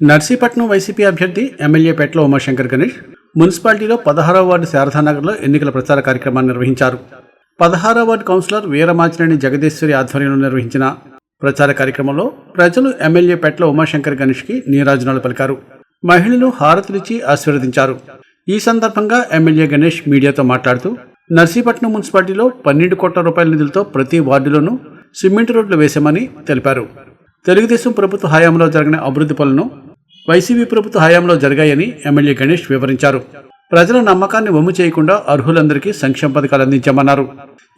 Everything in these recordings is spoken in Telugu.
నర్సీపట్నం వైసీపీ అభ్యర్థి ఎమ్మెల్యే ఉమాశంకర్ గణేష్ మున్సిపాలిటీలో పదహారవ వార్డు శారదానగర్లో ఎన్నికల ప్రచార కార్యక్రమాన్ని నిర్వహించారు. పదహారవ వార్డు కౌన్సిలర్ వీరమాచినేని జగదీశ్వరి ఆధ్వర్యంలో నిర్వహించిన ప్రచార కార్యక్రమంలో ప్రజలు ఎమ్మెల్యేపేటల ఉమాశంకర్ గణేష్కి నీరాజనాలు పలికారు. మహిళలు హారతులిచ్చి ఆశీర్వదించారు. ఈ సందర్భంగా ఎమ్మెల్యే గణేష్ మీడియాతో మాట్లాడుతూ నర్సీపట్నం మున్సిపాలిటీలో పన్నెండు కోట్ల రూపాయల నిధులతో ప్రతి వార్డులోనూ సిమెంట్ రోడ్లు వేశామని తెలిపారు. తెలుగుదేశం ప్రభుత్వ హయాంలో జరిగిన అభివృద్ధి పనులను వైసీపీ ప్రభుత్వ హయాంలో జరిగాయని ఎమ్మెల్యే గణేష్ వివరించారు. ప్రజల నమ్మకాన్ని వమ్ము చేయకుండా అర్హులందరికీ సంక్షేమ పథకాలు అందించామన్నారు.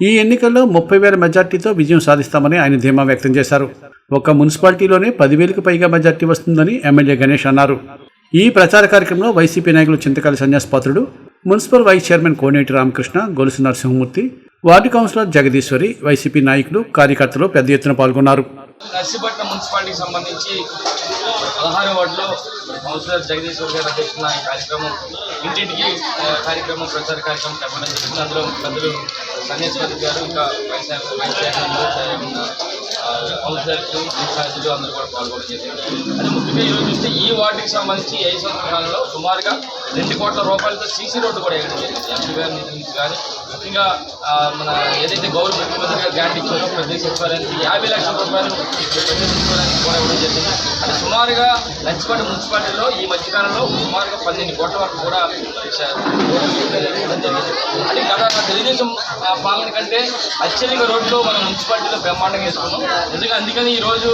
ఈ ఎన్నికల్లో ముప్పై వేల మెజార్టీతో విజయం సాధిస్తామని ఆయన ధీమా వ్యక్తం చేశారు. ఒక మున్సిపాలిటీలోనే పదివేలకు పైగా మెజార్టీ వస్తుందని ఎమ్మెల్యే గణేష్ అన్నారు. ఈ ప్రచార కార్యక్రమంలో వైసీపీ నాయకులు Chintakali Sanyasipatrudu municipal vice chairman Koneti Ramakrishna Golusu Narasimhamurthy ward councillor Jagadeeswari YCP నాయకులు కార్యకర్తలు పెద్ద ఎత్తున పాల్గొన్నారు. నర్సీపట్నం మున్సిపాలిటీకి సంబంధించి పదహారు వార్డులో కౌన్సిలర్ జగదీశ్వర్ గారు అధ్యక్షున ఈ కార్యక్రమం ఇంటింటికి కార్యక్రమం ప్రచార కార్యక్రమం చెప్పడం జరిగింది. అందులో పెద్దలు సన్యాసిపతి గారు ఇంకా వైస్ వైస్ చైర్మన్ కౌన్సిలర్స్ అందరూ కూడా పాల్గొనడం జరిగింది అది ముఖ్యంగా ఈరోజు చూస్తే ఈ వార్డుకి సంబంధించి ఐదు సంవత్సరాలలో సుమారుగా రెండు కోట్ల రూపాయలతో సీసీ రోడ్డు కూడా వేయడం జరిగింది ఎంపీ గారి నిధుల నుంచి కానీ ముఖ్యంగా మన ఏదైతే గౌరవ ముఖ్యమంత్రిగా గ్రాంట్ ఇచ్చారో ప్రతి సచివాలయానికి యాభై లక్షల రూపాయలు ప్రతి సచివాలయానికి కూడా ఇవ్వడం జరిగింది అంటే సుమారుగా లంచపాటి మున్సిపాలిటీలో ఈ మధ్యకాలంలో సుమారుగా పన్నెండు కోట్ల వరకు కూడా అంటే గత తెలుగుదేశం పాలన కంటే అత్యధిక రోడ్లు మన మున్సిపాలిటీలో బ్రహ్మాండంగా వేసుకున్నాం. ఎందుకంటే అందుకని ఈరోజు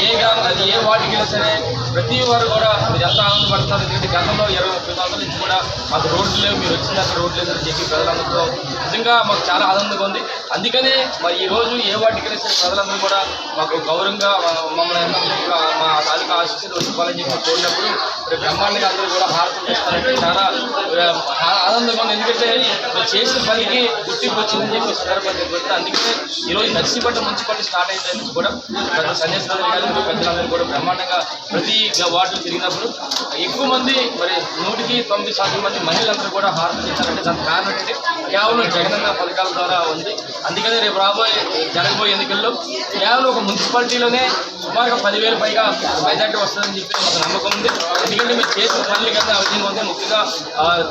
ఏ గ్రామం అది ఏ వార్డుకి వెళ్ళినా సరే ప్రతి వారు కూడా మీరు ఎంత ఆనందపడతారు ఎందుకంటే గతంలో ఇరవై ముప్పై సంవత్సరాల నుంచి కూడా మాకు రోడ్లు లేవు మీరు వచ్చింది అక్కడ రోడ్లు లేదని చెప్పి ప్రజలందరితో నిజంగా మాకు చాలా ఆనందంగా ఉంది. అందుకనే మరి ఈ రోజు ఏ వాటికి వెళ్ళినా ప్రజలందరూ కూడా మాకు గౌరవంగా మమ్మల్ని మా తాలూకా ఆశీస్సులు వచ్చిపోవాలని చెప్పి కోరినప్పుడు బ్రహ్మాండంగా అందరూ కూడా హారతం చేస్తారంటే చాలా ఆనందంగా ఉంది. ఎందుకంటే మీరు చేసిన పనికి గుర్తింపు వచ్చిందని చెప్పి సందర్భంగా చెప్పి అందుకనే ఈరోజు నర్సీపట్నం మున్సిపాలిటీ స్టార్ట్ అయిన నుంచి కూడా పెద్ద సన్యాసి కానీ పెద్దలందరూ కూడా బ్రహ్మాండంగా ప్రతి వార్డులు తిరిగినప్పుడు ఎక్కువ మంది మరి నూటికి తొమ్మిది శాతం మంది మహిళలందరూ కూడా హారతం చేస్తారంటే దానికి కారణం ఏంటంటే కేవలం జగనన్న పథకాల ద్వారా ఉంది. అందుకనే రేపు రాబోయే జరగబోయే ఎన్నికల్లో కేవలం ఒక మున్సిపాలిటీలోనే సుమారుగా పదివేల పైగా మెజార్టీ వస్తుందని చెప్పి మాకు నమ్మకం ఉంది. ఎందుకంటే మీరు చేసిన పనులు కన్నా అవసరం ఉంది. ముఖ్యంగా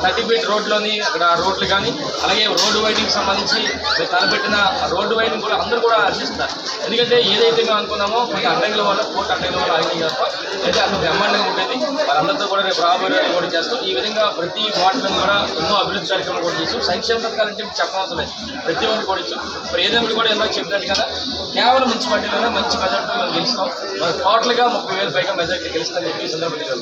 థర్టీ ఫీట్ రోడ్లోని అక్కడ రోడ్లు కానీ అలాగే రోడ్డు వైడింగ్కి సంబంధించి మీరు తలపెట్టిన రోడ్డు వైడింగ్ కూడా అందరూ కూడా హర్షిస్తారు ఎందుకంటే ఏదైతే మేము అనుకున్నామో కొన్ని అడ్డంకుల వల్ల కోర్టు అడ్డంకుల వల్ల ఆగింది తప్ప అయితే అంత బ్రహ్మాండంగా ఉండేది. వాళ్ళందరితో కూడా రేపు రాబోయే కూడా చేస్తాం ఈ విధంగా ప్రతి వార్డులను కూడా ఎన్నో అభివృద్ధి కార్యక్రమాలు కూడా చేస్తాం సంక్షేమ పథకాలు అంటే చెప్పనవసరం లేదు. ప్రతి ఒక్కరు కూడా ఇచ్చాం కూడా ఎన్నో చెప్పినట్టు కదా. కేవలం మున్సిపాలిటీలోనే మంచి మెజార్టీ మనం గెలుస్తాం. మరి టోటల్గా ముప్పై వేలు పైగా మెజార్టీ గెలుస్తామని చెప్పి సందర్భంగా